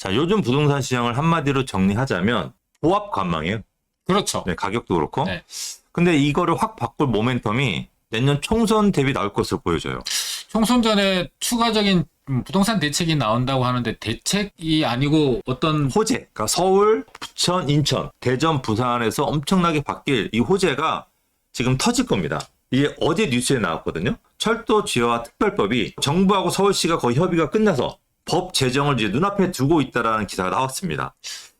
자, 요즘 부동산 시장을 한마디로 정리하자면 보합 관망이에요. 그렇죠. 네, 가격도 그렇고. 네. 근데 이거를 확 바꿀 모멘텀이 내년 총선 대비 나올 것으로 보여져요. 총선 전에 추가적인 음, 부동산 대책이 나온다고 하는데 대책이 아니고 어떤 호재, 그러니까 서울, 부천, 인천, 대전, 부산에서 엄청나게 바뀔 이 호재가 지금 터질 겁니다. 이게 어제 뉴스에 나왔거든요. 철도 지하화 특별법이 정부하고 서울시가 거의 협의가 끝나서 법 제정을 이제 눈앞에 두고 있다라는 기사가 나왔습니다.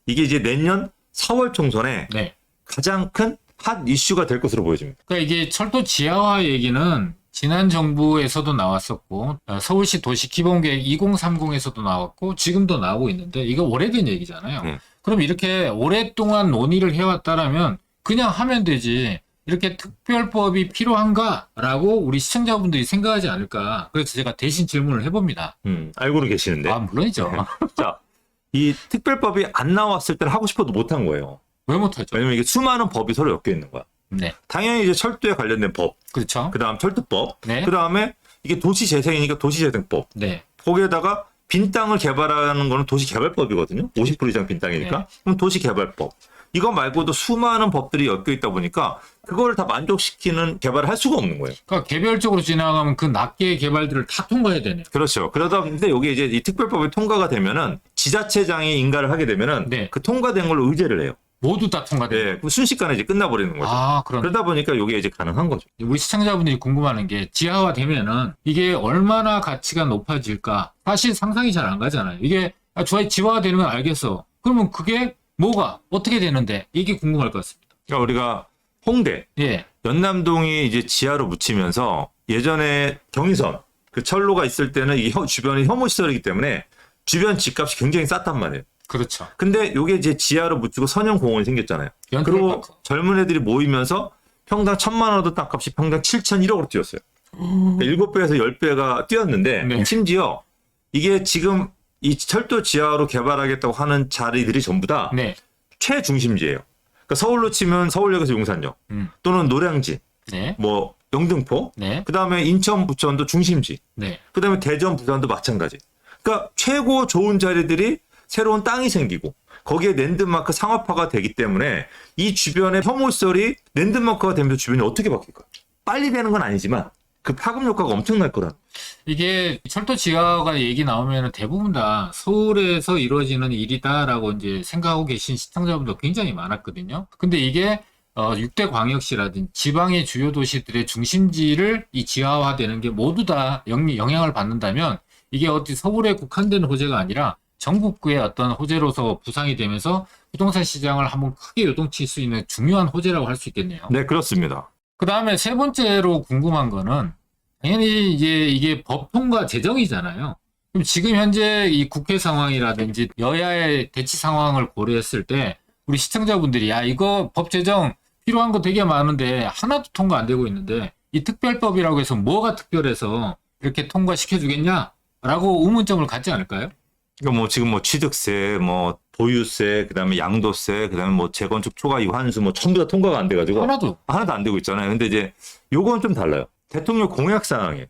이게 이제 내년 4월 총선에 네. 가장 큰 핫 이슈가 될 것으로 보여집니다. 그러니까 이게 철도 지하화 얘기는 지난 정부에서도 나왔었고 어, 서울시 도시기본계획 2030에서도 나왔고 지금도 나오고 있는데 이거 오래된 얘기잖아요. 네. 그럼 이렇게 오랫동안 논의를 해왔다라면 그냥 하면 되지. 이렇게 특별법이 필요한가라고 우리 시청자분들이 생각하지 않을까. 그래서 제가 대신 질문을 해봅니다. 음, 알고는 계시는데. 아 물론이죠. 자, 이 특별법이 안 나왔을 때는 하고 싶어도 못한 거예요. 왜 못하죠? 왜냐면 이게 수많은 법이 서로 엮여 있는 거야. 네, 당연히 이제 철도에 관련된 법, 그렇죠. 그 다음 철도법, 네, 그 다음에 이게 도시재생이니까 도시재생법. 네, 거기에다가 빈 땅을 개발하는 거는 도시개발법이거든요. 50% 이상 빈 땅이니까. 네. 그럼 도시개발법. 이거 말고도 수많은 법들이 엮여 있다 보니까 그거를 다 만족시키는 개발을 할 수가 없는 거예요. 그러니까 개별적으로 지나가면 그 낱개의 개발들을 다 통과해야 되네요. 그렇죠. 그러다 근데 여기 이제 이 특별법이 통과가 되면은 지자체장이 인가를 하게 되면은 네. 그 통과된 걸로 의제를 해요. 모두 다 통과돼요. 예, 그럼 순식간에 이제 끝나버리는 거죠. 아, 그런. 그러다 보니까 이게 이제 가능한 거죠. 우리 시청자분들이 궁금하는 게 지하화 되면은 이게 얼마나 가치가 높아질까? 사실 상상이 잘 안 가잖아요. 이게 아, 좋아 지하화 되는 건 알겠어. 그러면 그게 뭐가 어떻게 되는데 이게 궁금할 것 같습니다. 그러니까 우리가 홍대, 예, 연남동이 이제 지하로 묻히면서 예전에 경의선 그 철로가 있을 때는 이 혀- 주변이 혐오 시설이기 때문에 주변 집값이 굉장히 쌌단 말이에요. 그렇죠. 근데 요게 이제 지하로 묻히고 선형 공원이 생겼잖아요. 그리고 연끌파크. 젊은 애들이 모이면서 평당 천만 원도 땅값이 평당 7천 1억으로 뛰었어요. 일곱 배에서 열 배가 뛰었는데 네. 심지어 이게 지금 이 철도 지하로 개발하겠다고 하는 자리들이 전부 다 네, 최중심지예요. 그러니까 서울로 치면 서울역에서 용산역 음. 또는 노량진, 네, 뭐 영등포, 네, 그 다음에 인천, 부천도 중심지, 네. 그 다음에 대전, 부산도 마찬가지. 그러니까 최고 좋은 자리들이 새로운 땅이 생기고 거기에 랜드마크 상업화가 되기 때문에 이 주변의 혐오시설이 랜드마크가 되면서 주변이 어떻게 바뀔까? 빨리 되는 건 아니지만 그 파급 효과가 엄청날 거다. 이게 철도 지하가 얘기 나오면 대부분 다 서울에서 이루어지는 일이다라고 이제 생각하고 계신 시청자분들 굉장히 많았거든요. 근데 이게 어, 6대 광역시라든지 지방의 주요 도시들의 중심지를 이 지하화되는 게 모두 다 영, 영향을 받는다면 이게 어디 서울에 국한된 호재가 아니라 전국구의 어떤 호재로서 부상이 되면서 부동산 시장을 한번 크게 요동칠 수 있는 중요한 호재라고 할 수 있겠네요. 네, 그렇습니다. 그 다음에 세 번째로 궁금한 거는 당연히 이제 이게 법 통과 제정이잖아요. 그럼 지금 현재 이 국회 상황이라든지 여야의 대치 상황을 고려했을 때 우리 시청자분들이 야 이거 법 제정 필요한 거 되게 많은데 하나도 통과 안 되고 있는데 이 특별법이라고 해서 뭐가 특별해서 이렇게 통과시켜 주겠냐라고 의문점을 갖지 않을까요? 그러니까 뭐 지금 뭐 취득세, 뭐 보유세, 그다음에 양도세, 그다음에 뭐 재건축 초과 이환수 뭐 전부 다 통과가 안 돼가지고 하나도 하나도 안 되고 있잖아요. 근데 이제 요건 좀 달라요. 대통령 공약 사항이에요.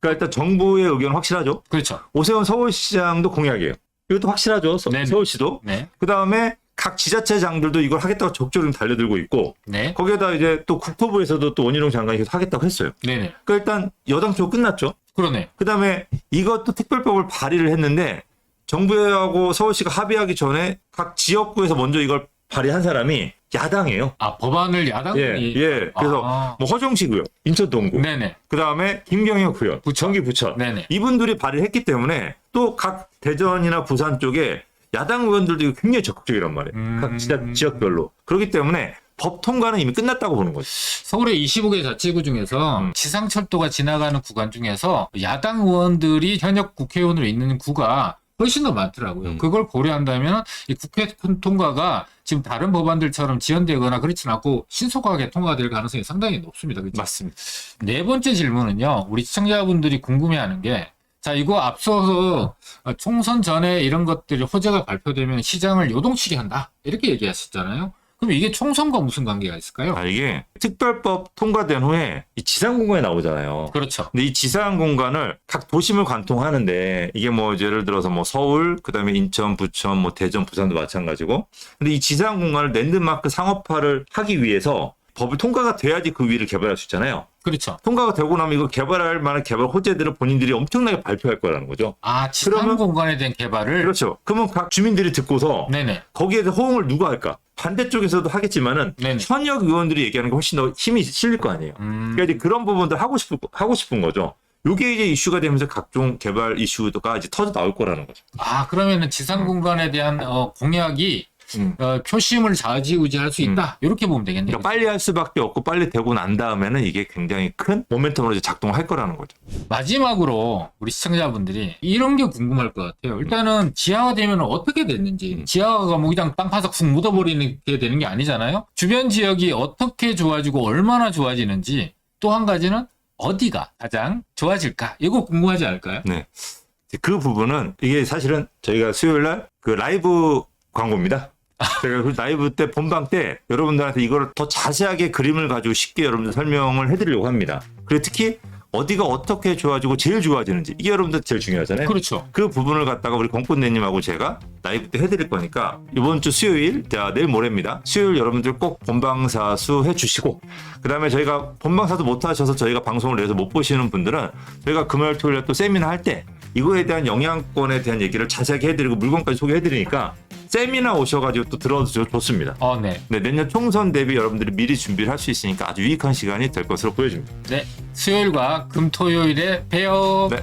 그러니까 일단 정부의 의견 확실하죠. 그렇죠. 오세훈 서울시장도 공약이에요. 이것도 확실하죠. 서, 네네. 서울시도. 네, 그 다음에 각 지자체장들도 이걸 하겠다고 적극적으로 달려들고 있고 네, 거기에다 이제 또 국토부에서도 또 원희룡 장관이 계속 하겠다고 했어요. 네, 네. 그러니까 일단 여당 쪽 끝났죠. 그러네. 그 다음에 이것도 특별법을 발의를 했는데 정부하고 서울시가 합의하기 전에 각 지역구에서 먼저 이걸 발의한 사람이 야당이에요. 아 법안을 야당이 예, 예. 그래서 아, 뭐 허정시 구요, 인천 동구, 네네, 그 다음에 김경혁 구요, 전기 부천. 네네. 이분들이 발의를 했기 때문에 또 각 대전이나 부산 쪽에 야당 의원들도 굉장히 적극적이란 말이에요. 음. 각 지자, 지역별로. 그렇기 때문에 법 통과는 이미 끝났다고 보는 거죠. 서울의 25개 자치구 중에서 음. 지상철도가 지나가는 구간 중에서 야당 의원들이 현역 국회의원으로 있는 구가 훨씬 더 많더라고요. 음. 그걸 고려한다면 이 국회 통과가 지금 다른 법안들처럼 지연되거나 그렇진 않고 신속하게 통과될 가능성이 상당히 높습니다. 그죠? 맞습니다. 네 번째 질문은요. 우리 시청자분들이 궁금해하는 게, 자 이거 앞서서 총선 전에 이런 것들이 호재가 발표되면 시장을 요동치게 한다 이렇게 얘기하셨잖아요. 그럼 이게 총선과 무슨 관계가 있을까요? 아, 이게 특별법 통과된 후에 이 지상 공간에 나오잖아요. 그렇죠. 근데 이 지상 공간을 각 도심을 관통하는데 이게 뭐 예를 들어서 뭐 서울, 그다음에 인천, 부천, 뭐 대전, 부산도 마찬가지고. 근데 이 지상 공간을 랜드마크 상업화를 하기 위해서 법을 통과가 돼야지 그 위를 개발할 수 있잖아요. 그렇죠. 통과가 되고 나면 이거 개발할 만한 개발 호재들을 본인들이 엄청나게 발표할 거라는 거죠. 아, 지상 그러면- 공간에 대한 개발을 그렇죠. 그러면 각 주민들이 듣고서 네네. 거기에 대해 호응을 누가 할까? 반대쪽에서도 하겠지만은 네네. 현역 의원들이 얘기하는 게 훨씬 더 힘이 실릴 거 아니에요. 음, 그러니까 이제 그런 부분들 하고 싶은 하고 싶은 거죠. 요게 이제 이슈가 되면서 각종 개발 이슈가 이제 터져 나올 거라는 거죠. 아, 그러면은 지상 공간에 대한 어, 공약이 음. 어, 표심을 좌지우지할 수 있다. 이렇게 보면 되겠네요. 그러니까 빨리 할 수밖에 없고 빨리 되고 난 다음에는 이게 굉장히 큰 모멘텀으로 이제 작동할 거라는 거죠. 마지막으로 우리 시청자분들이 이런 게 궁금할 것 같아요. 일단은 지하화 되면 어떻게 됐는지 음. 지하화가 뭐 그냥 땅 파서 쑥 묻어버리는 게 되는 게 아니잖아요. 주변 지역이 어떻게 좋아지고 얼마나 좋아지는지 또 한 가지는 어디가 가장 좋아질까? 이거 궁금하지 않을까요? 네. 그 부분은 이게 사실은 저희가 수요일 날 그 라이브 광고입니다. 제가 그 라이브 때 본방 때 여러분들한테 이걸 더 자세하게 그림을 가지고 쉽게 여러분들 설명을 해드리려고 합니다. 그리고 특히 어디가 어떻게 좋아지고 제일 좋아지는지 이게 여러분들 제일 중요하잖아요. 그렇죠. 그 부분을 갖다가 우리 공군대님하고 제가 라이브 때 해드릴 거니까 이번 주 수요일, 자 내일 모레입니다. 수요일 여러분들 꼭 본방사수 해주시고 그 다음에 저희가 본방사수 못 하셔서 저희가 방송을 내서 못 보시는 분들은 저희가 금요일, 토요일에 또 세미나 할 때 이거에 대한 영향권에 대한 얘기를 자세하게 해드리고 물건까지 소개해드리니까 세미나 오셔가지고 또 들어도 좋습니다. 어, 네. 네, 내년 총선 대비 여러분들이 미리 준비를 할 수 있으니까 아주 유익한 시간이 될 것으로 보여집니다. 네. 수요일과 금, 토요일에 봬요. 네.